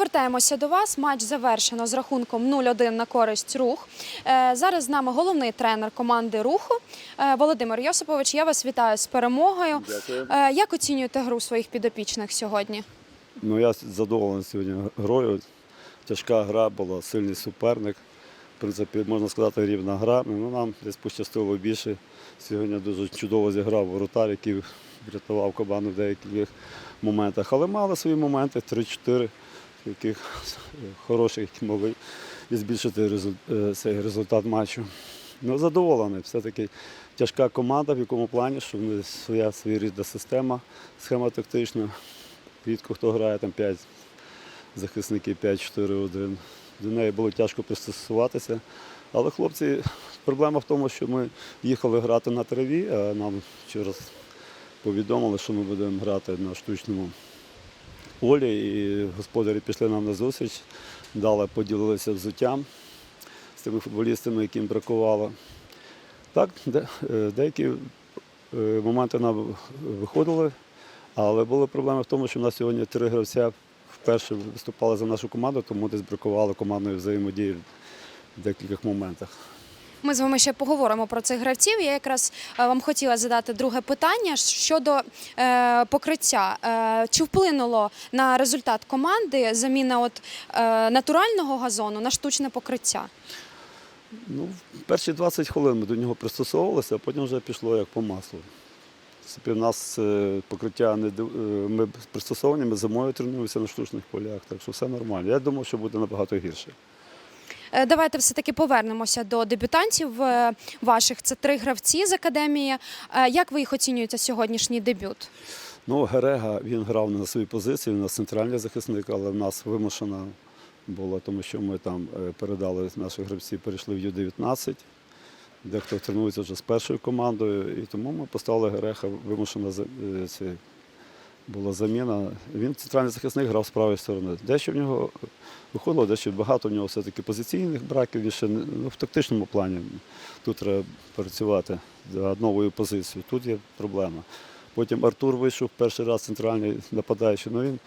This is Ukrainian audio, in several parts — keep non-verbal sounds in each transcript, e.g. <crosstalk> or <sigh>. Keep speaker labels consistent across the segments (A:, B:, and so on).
A: Повертаємося до вас. Матч завершено з рахунком 0-1 на користь рух. Е, Зараз з нами головний тренер команди руху е, Володимир Йосипович. Я вас вітаю з перемогою.
B: Дякую.
A: Е, Як оцінюєте гру своїх підопічних сьогодні?
B: Ну, я задоволений сьогодні грою. Тяжка гра була, сильний суперник. В принципі, можна сказати, рівна гра. Ну, нам десь пощастило більше. Сьогодні дуже чудово зіграв воротар, який врятував кабану в деяких моментах. Але мали свої моменти, 3-4, яких <laughs> хороших, могли і збільшити е, цей результат матчу. Ну, задоволений. Все-таки тяжка команда, в якому плані, що в них своя своєрідна система, схема тактична. Рідко хто грає там 5 захисників 5-4-1. До неї було тяжко пристосуватися. Але хлопці, проблема в тому, що ми їхали грати на траві, а нам вчора повідомили, що ми будемо грати на штучному полі. І господарі пішли нам на зустріч, дали, поділилися взуттям з тими футболістами, яким бракувало. Так, е, деякі е, моменти нам виходили, але були проблеми в тому, що в нас сьогодні три гравця вперше виступали за нашу команду, тому десь бракувало командної взаємодії в декількох моментах.
A: Ми з вами ще поговоримо про цих гравців. Я якраз е, вам хотіла задати друге питання щодо е, покриття. Е, чи вплинуло на результат команди заміна от, е, натурального газону на штучне покриття?
B: Ну, перші 20 хвилин ми до нього пристосовувалися, а потім вже пішло як по маслу. В нас е, покриття не е, ми пристосовані, ми зимою тренуємося на штучних полях, так що все нормально. Я думав, що буде набагато гірше.
A: Е, Давайте все-таки повернемося до дебютантів е, ваших. Це три гравці з академії. Е, Як ви їх оцінюєте сьогоднішній дебют?
B: Ну, Герега він грав не на своїй позиції, він у нас центральний захисник, але в нас вимушена була, тому що ми там передали наших гравців, перейшли в Ю-19. Дехто тренується вже з першою командою, і тому ми поставили Гереха, це була заміна. Він центральний захисник грав з правої сторони. Дещо в нього виходило, дещо багато в нього все-таки позиційних браків. Він ще ну, в тактичному плані тут треба працювати над новою позицією. Тут є проблема. Потім Артур вийшов перший раз центральний нападаючий. Ну, він,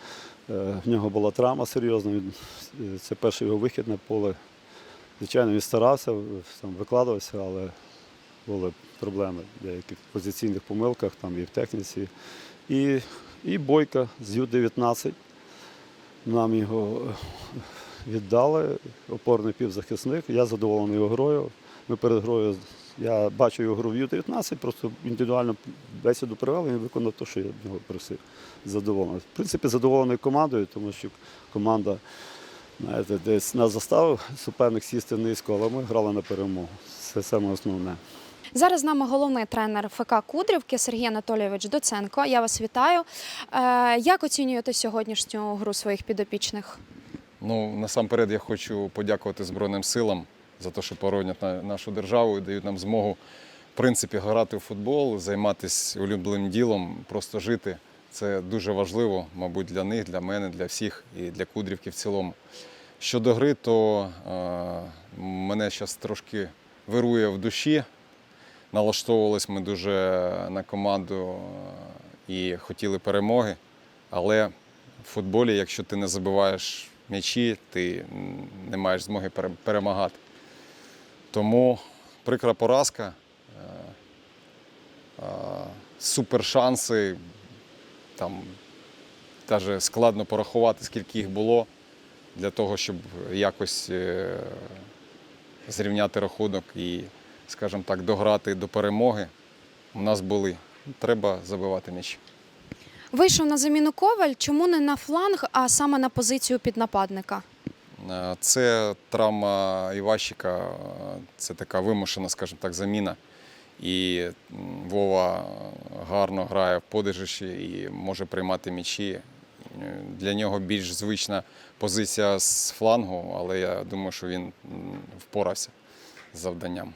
B: е, в нього була травма серйозна. Він, е, це перший його вихід на поле. Звичайно, він старався, там, викладався, але були проблеми в деяких позиційних помилках, там і в техніці. І, і Бойка з Ю-19. Нам його е, віддали, опорний півзахисник. Я задоволений його грою. Ми перед грою, я бачу його гру в Ю-19, просто індивідуально бесіду привели, він виконав те, що я в нього просив. Задоволений. В принципі, задоволений командою, тому що команда знаєте, десь нас заставив суперник сісти низько, але ми грали на перемогу. Це саме основне.
A: Зараз з нами головний тренер ФК Кудрівки Сергій Анатолійович Доценко. Я вас вітаю. Е, Як оцінюєте сьогоднішню гру своїх підопічних?
C: Ну, насамперед я хочу подякувати Збройним силам за те, що боронять нашу державу і дають нам змогу, в принципі, грати в футбол, займатися улюбленим ділом, просто жити. Це дуже важливо, мабуть, для них, для мене, для всіх і для Кудрівки в цілому. Щодо гри, то е, мене зараз трошки вирує в душі. Налаштовувались ми дуже на команду е, і хотіли перемоги. Але в футболі, якщо ти не забиваєш м'ячі, ти не маєш змоги пере- перемагати. Тому прикра поразка, е, е, супер шанси. Там навіть складно порахувати, скільки їх було, для того, щоб якось зрівняти рахунок і, скажімо так, дограти до перемоги. У нас були. Треба забивати м'ячі.
A: Вийшов на заміну Коваль. Чому не на фланг, а саме на позицію піднападника?
C: Е, Це травма Іващика, це така вимушена, скажімо так, заміна. І Вова гарно грає в подержищі і може приймати м'ячі. Е, Для нього більш звична позиція з флангу, але я думаю, що він впорався з завданням.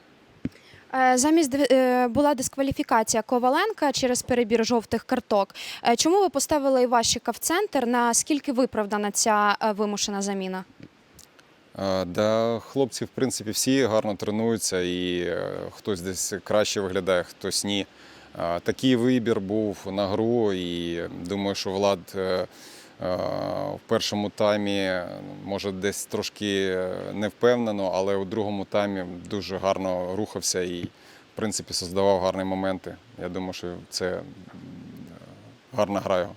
A: Е, Замість е, була дискваліфікація Коваленка через перебір жовтих карток. Е, Чому ви поставили Іващика в центр? Наскільки виправдана ця вимушена заміна?
C: Да, хлопці, в принципі, всі гарно тренуються, і хтось десь краще виглядає, хтось ні. Такий вибір був на гру, і думаю, що Влад В першому таймі, може, десь трошки не впевнено, але у другому таймі дуже гарно рухався і, в принципі, создавав гарні моменти. Я думаю, що це гарна гра його.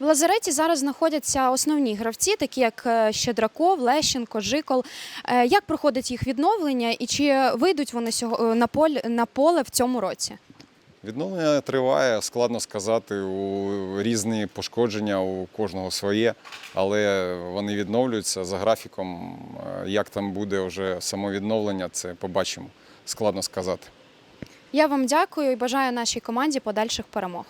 A: В лазареті зараз знаходяться основні гравці, такі як е, Щедраков, Лещенко, Жикол. Е, Як проходить їх відновлення і чи вийдуть вони е, на поле в цьому році?
C: Відновлення триває, складно сказати, у різні пошкодження, у кожного своє, але вони відновлюються за графіком. Е, Як там буде вже само відновлення, це побачимо. Складно сказати.
A: Я вам дякую і бажаю нашій команді подальших перемог.